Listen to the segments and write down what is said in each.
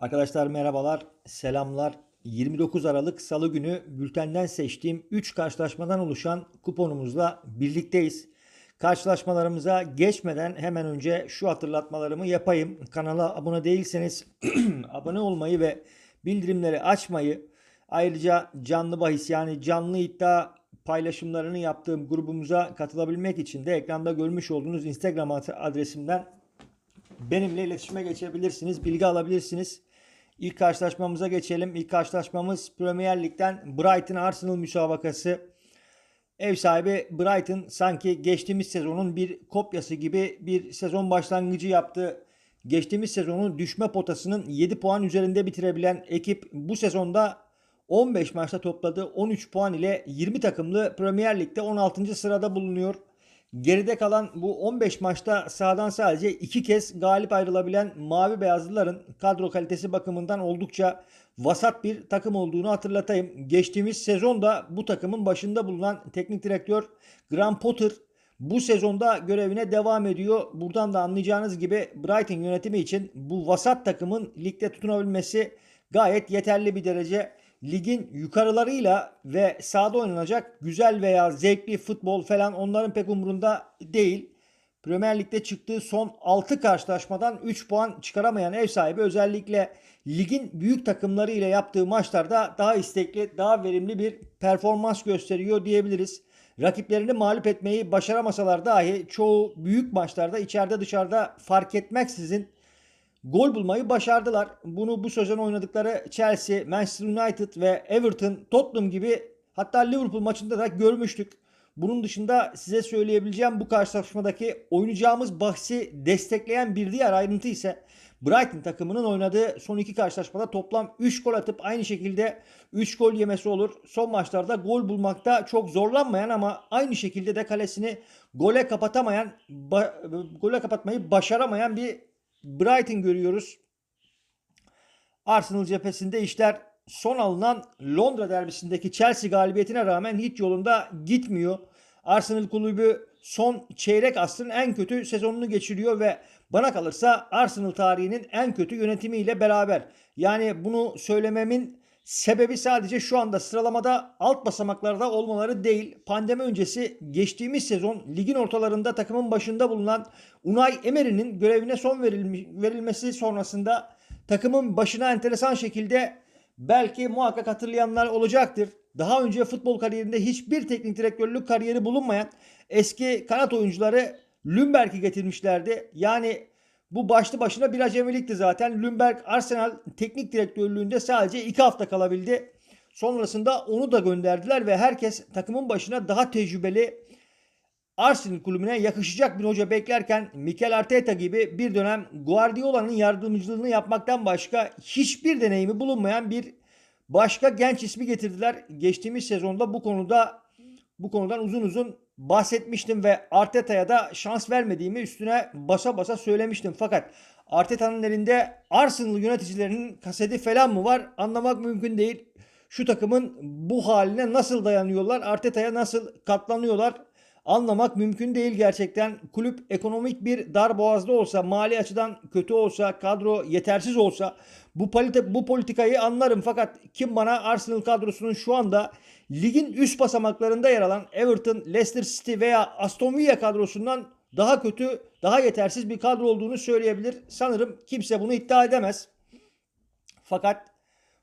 Arkadaşlar merhabalar, selamlar. 29 Aralık Salı günü bültenden seçtiğim 3 karşılaşmadan oluşan kuponumuzla birlikteyiz. Karşılaşmalarımıza geçmeden hemen önce şu hatırlatmalarımı yapayım. Kanala abone değilseniz abone olmayı ve bildirimleri açmayı, ayrıca canlı bahis yani canlı iddia paylaşımlarını yaptığım grubumuza katılabilmek için de ekranda görmüş olduğunuz Instagram adresimden benimle iletişime geçebilirsiniz, bilgi alabilirsiniz. İlk karşılaşmamıza geçelim. İlk karşılaşmamız Premier Lig'den Brighton Arsenal müsabakası. Ev sahibi Brighton sanki geçtiğimiz sezonun bir kopyası gibi bir sezon başlangıcı yaptı. Geçtiğimiz sezonun düşme potasının 7 puan üzerinde bitirebilen ekip bu sezonda 15 maçta topladığı 13 puan ile 20 takımlı Premier Lig'de 16. sırada bulunuyor. Geride kalan bu 15 maçta sahadan sadece 2 kez galip ayrılabilen Mavi Beyazlıların kadro kalitesi bakımından oldukça vasat bir takım olduğunu hatırlatayım. Geçtiğimiz sezonda bu takımın başında bulunan teknik direktör Graham Potter bu sezonda görevine devam ediyor. Buradan da anlayacağınız gibi Brighton yönetimi için bu vasat takımın ligde tutunabilmesi gayet yeterli bir derece ligin yukarılarıyla ve sahada oynanacak güzel veya zevkli futbol falan onların pek umurunda değil. Premier Lig'de çıktığı son 6 karşılaşmadan 3 puan çıkaramayan ev sahibi özellikle ligin büyük takımları ile yaptığı maçlarda daha istekli, daha verimli bir performans gösteriyor diyebiliriz. Rakiplerini mağlup etmeyi başaramasalar dahi çoğu büyük maçlarda içeride dışarıda fark etmeksizin gol bulmayı başardılar. Bunu bu sezon oynadıkları Chelsea, Manchester United ve Everton, Tottenham gibi hatta Liverpool maçında da görmüştük. Bunun dışında size söyleyebileceğim bu karşılaşmadaki oynayacağımız bahsi destekleyen bir diğer ayrıntı ise Brighton takımının oynadığı son iki karşılaşmada toplam 3 gol atıp aynı şekilde 3 gol yemesi olur. Son maçlarda gol bulmakta çok zorlanmayan ama aynı şekilde de kalesini gole kapatamayan, gole kapatmayı başaramayan bir Brighton görüyoruz. Arsenal cephesinde işler son alınan Londra derbisindeki Chelsea galibiyetine rağmen hiç yolunda gitmiyor. Arsenal kulübü son çeyrek asrın en kötü sezonunu geçiriyor ve bana kalırsa Arsenal tarihinin en kötü yönetimiyle beraber. Yani bunu söylememin sebebi sadece şu anda sıralamada alt basamaklarda olmaları değil. Pandemi öncesi geçtiğimiz sezon ligin ortalarında takımın başında bulunan Unai Emery'nin görevine son verilmesi sonrasında takımın başına enteresan şekilde belki muhakkak hatırlayanlar olacaktır. Daha önce futbol kariyerinde hiçbir teknik direktörlük kariyeri bulunmayan eski kanat oyuncuları Lümberg'i getirmişlerdi. Yani bu başlı başına bir acemilikti zaten. Lümberg Arsenal teknik direktörlüğünde sadece 2 hafta kalabildi. Sonrasında onu da gönderdiler ve herkes takımın başına daha tecrübeli Arsenal kulübüne yakışacak bir hoca beklerken Mikel Arteta gibi bir dönem Guardiola'nın yardımcılığını yapmaktan başka hiçbir deneyimi bulunmayan bir başka genç ismi getirdiler. Geçtiğimiz sezonda bu konuda bu konudan uzun uzun bahsetmiştim ve Arteta'ya da şans vermediğimi üstüne basa basa söylemiştim. Fakat Arteta'nın elinde Arsenal yöneticilerinin kaseti falan mı var anlamak mümkün değil. Şu takımın bu haline nasıl dayanıyorlar, Arteta'ya nasıl katlanıyorlar anlamak mümkün değil gerçekten. Kulüp ekonomik bir dar boğazda olsa, mali açıdan kötü olsa, kadro yetersiz olsa bu, politi bu politikayı anlarım. Fakat kim bana Arsenal kadrosunun şu anda ligin üst basamaklarında yer alan Everton, Leicester City veya Aston Villa kadrosundan daha kötü, daha yetersiz bir kadro olduğunu söyleyebilir. Sanırım kimse bunu iddia edemez. Fakat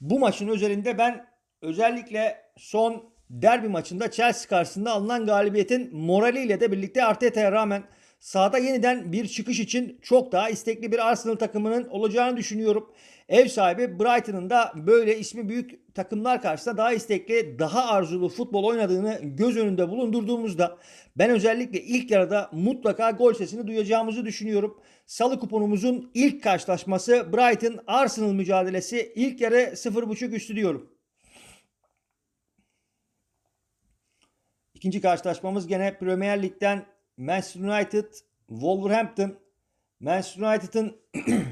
bu maçın özelinde ben özellikle son derbi maçında Chelsea karşısında alınan galibiyetin moraliyle de birlikte Arteta'ya rağmen sahada yeniden bir çıkış için çok daha istekli bir Arsenal takımının olacağını düşünüyorum. Ev sahibi Brighton'ın da böyle ismi büyük takımlar karşısında daha istekli, daha arzulu futbol oynadığını göz önünde bulundurduğumuzda ben özellikle ilk yarıda mutlaka gol sesini duyacağımızı düşünüyorum. Salı kuponumuzun ilk karşılaşması Brighton Arsenal mücadelesi ilk yarı 0.5 üstü diyorum. İkinci karşılaşmamız gene Premier Lig'den Manchester United, Wolverhampton. Manchester United'ın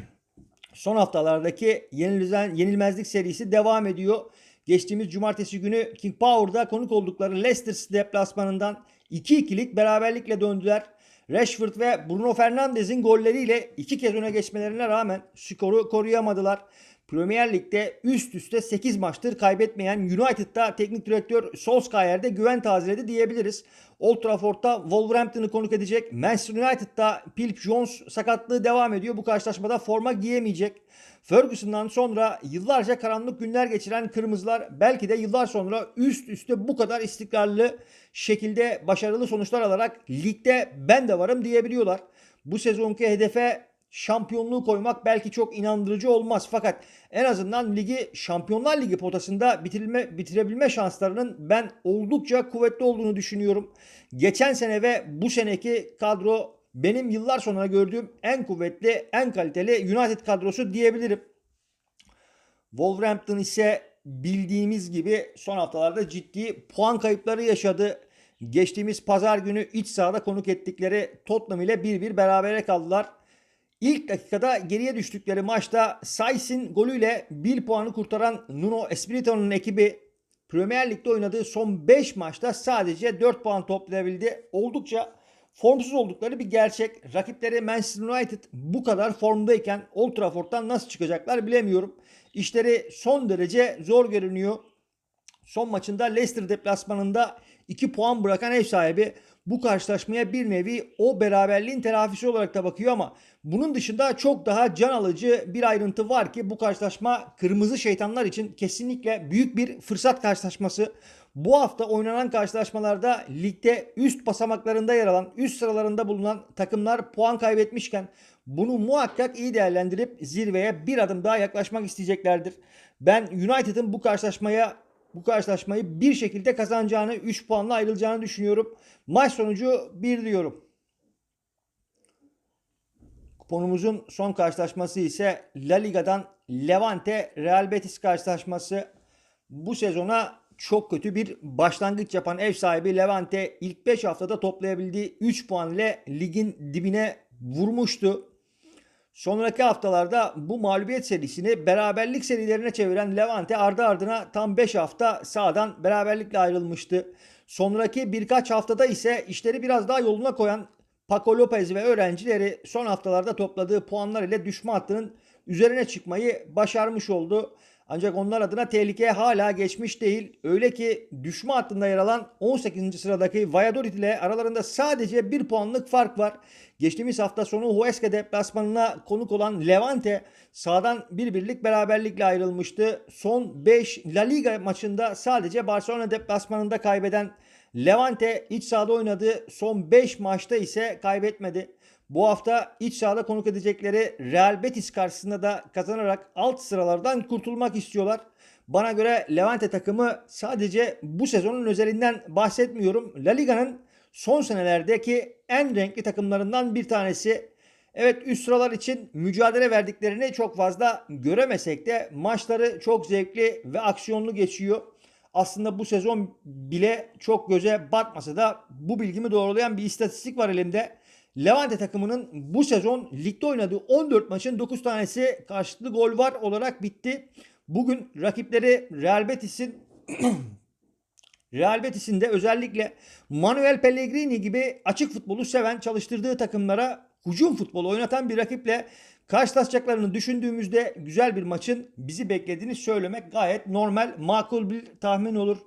son haftalardaki yenilmezden, yenilmezlik serisi devam ediyor. Geçtiğimiz cumartesi günü King Power'da konuk oldukları Leicester City deplasmanından 2-2'lik beraberlikle döndüler. Rashford ve Bruno Fernandes'in golleriyle iki kez öne geçmelerine rağmen skoru koruyamadılar. Premier Lig'de üst üste 8 maçtır kaybetmeyen United'da teknik direktör Solskjaer'de güven tazeledi diyebiliriz. Old Trafford'da Wolverhampton'ı konuk edecek. Manchester United'da Philip Jones sakatlığı devam ediyor. Bu karşılaşmada forma giyemeyecek. Ferguson'dan sonra yıllarca karanlık günler geçiren Kırmızılar belki de yıllar sonra üst üste bu kadar istikrarlı şekilde başarılı sonuçlar alarak ligde ben de varım diyebiliyorlar. Bu sezonki hedefe şampiyonluğu koymak belki çok inandırıcı olmaz. Fakat en azından ligi Şampiyonlar Ligi potasında bitirilme, bitirebilme şanslarının ben oldukça kuvvetli olduğunu düşünüyorum. Geçen sene ve bu seneki kadro benim yıllar sonra gördüğüm en kuvvetli, en kaliteli United kadrosu diyebilirim. Wolverhampton ise bildiğimiz gibi son haftalarda ciddi puan kayıpları yaşadı. Geçtiğimiz pazar günü iç sahada konuk ettikleri Tottenham ile 1-1 berabere kaldılar. İlk dakikada geriye düştükleri maçta Saiz'in golüyle 1 puanı kurtaran Nuno Espirito'nun ekibi Premier Lig'de oynadığı son 5 maçta sadece 4 puan toplayabildi. Oldukça formsuz oldukları bir gerçek. Rakipleri Manchester United bu kadar formdayken Old Trafford'dan nasıl çıkacaklar bilemiyorum. İşleri son derece zor görünüyor. Son maçında Leicester deplasmanında 2 puan bırakan ev sahibi bu karşılaşmaya bir nevi o beraberliğin telafisi olarak da bakıyor ama bunun dışında çok daha can alıcı bir ayrıntı var ki bu karşılaşma kırmızı şeytanlar için kesinlikle büyük bir fırsat karşılaşması. Bu hafta oynanan karşılaşmalarda ligde üst basamaklarında yer alan, üst sıralarında bulunan takımlar puan kaybetmişken bunu muhakkak iyi değerlendirip zirveye bir adım daha yaklaşmak isteyeceklerdir. Ben United'ın bu karşılaşmaya bu karşılaşmayı bir şekilde kazanacağını, 3 puanla ayrılacağını düşünüyorum. Maç sonucu 1 diyorum. Kuponumuzun son karşılaşması ise La Liga'dan Levante Real Betis karşılaşması. Bu sezona çok kötü bir başlangıç yapan ev sahibi Levante ilk 5 haftada toplayabildiği 3 puan ile ligin dibine vurmuştu. Sonraki haftalarda bu mağlubiyet serisini beraberlik serilerine çeviren Levante ardı ardına tam 5 hafta sağdan beraberlikle ayrılmıştı. Sonraki birkaç haftada ise işleri biraz daha yoluna koyan Paco Lopez ve öğrencileri son haftalarda topladığı puanlar ile düşme hattının üzerine çıkmayı başarmış oldu. Ancak onlar adına tehlike hala geçmiş değil. Öyle ki düşme hattında yer alan 18. sıradaki Valladolid ile aralarında sadece bir puanlık fark var. Geçtiğimiz hafta sonu Huesca deplasmanına konuk olan Levante sağdan bir birlik beraberlikle ayrılmıştı. Son 5 La Liga maçında sadece Barcelona deplasmanında kaybeden Levante iç sahada oynadığı son 5 maçta ise kaybetmedi. Bu hafta iç sahada konuk edecekleri Real Betis karşısında da kazanarak alt sıralardan kurtulmak istiyorlar. Bana göre Levante takımı sadece bu sezonun özelinden bahsetmiyorum. La Liga'nın son senelerdeki en renkli takımlarından bir tanesi. Evet üst sıralar için mücadele verdiklerini çok fazla göremesek de maçları çok zevkli ve aksiyonlu geçiyor. Aslında bu sezon bile çok göze batmasa da bu bilgimi doğrulayan bir istatistik var elimde. Levante takımının bu sezon ligde oynadığı 14 maçın 9 tanesi karşılıklı gol var olarak bitti. Bugün rakipleri Real Betis'in Real Betis'in de özellikle Manuel Pellegrini gibi açık futbolu seven çalıştırdığı takımlara hücum futbolu oynatan bir rakiple karşılaşacaklarını düşündüğümüzde güzel bir maçın bizi beklediğini söylemek gayet normal, makul bir tahmin olur.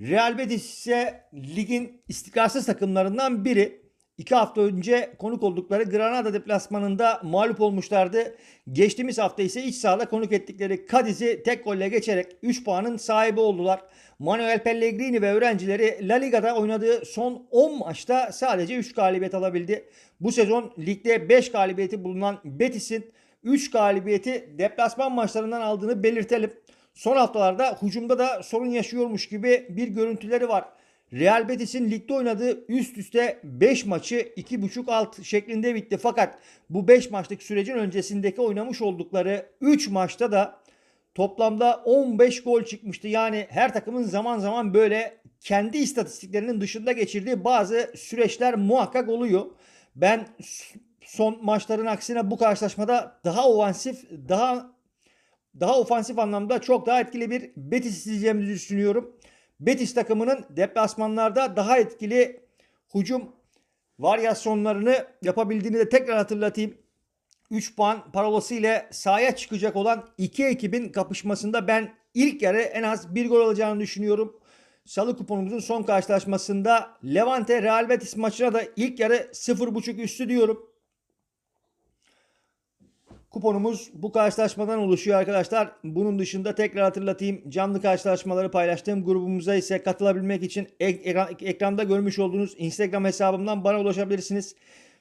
Real Betis ise ligin istikrarsız takımlarından biri. İki hafta önce konuk oldukları Granada deplasmanında mağlup olmuşlardı. Geçtiğimiz hafta ise iç sahada konuk ettikleri Cadiz'i tek golle geçerek 3 puanın sahibi oldular. Manuel Pellegrini ve öğrencileri La Liga'da oynadığı son 10 maçta sadece 3 galibiyet alabildi. Bu sezon ligde 5 galibiyeti bulunan Betis'in 3 galibiyeti deplasman maçlarından aldığını belirtelim. Son haftalarda hücumda da sorun yaşıyormuş gibi bir görüntüleri var. Real Betis'in ligde oynadığı üst üste 5 maçı 2.5 alt şeklinde bitti. Fakat bu 5 maçlık sürecin öncesindeki oynamış oldukları 3 maçta da toplamda 15 gol çıkmıştı. Yani her takımın zaman zaman böyle kendi istatistiklerinin dışında geçirdiği bazı süreçler muhakkak oluyor. Ben son maçların aksine bu karşılaşmada daha ofansif, daha daha ofansif anlamda çok daha etkili bir Betis izleyeceğimizi düşünüyorum. Betis takımının deplasmanlarda daha etkili hücum varyasyonlarını yapabildiğini de tekrar hatırlatayım. 3 puan parolası ile sahaya çıkacak olan iki ekibin kapışmasında ben ilk yarı en az bir gol alacağını düşünüyorum. Salı kuponumuzun son karşılaşmasında Levante Real Betis maçına da ilk yarı 0.5 üstü diyorum. Kuponumuz bu karşılaşmadan oluşuyor arkadaşlar. Bunun dışında tekrar hatırlatayım. Canlı karşılaşmaları paylaştığım grubumuza ise katılabilmek için ek- ekran- ekranda görmüş olduğunuz Instagram hesabımdan bana ulaşabilirsiniz.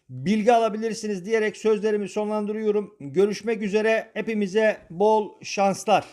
Bilgi alabilirsiniz diyerek sözlerimi sonlandırıyorum. Görüşmek üzere. Hepimize bol şanslar.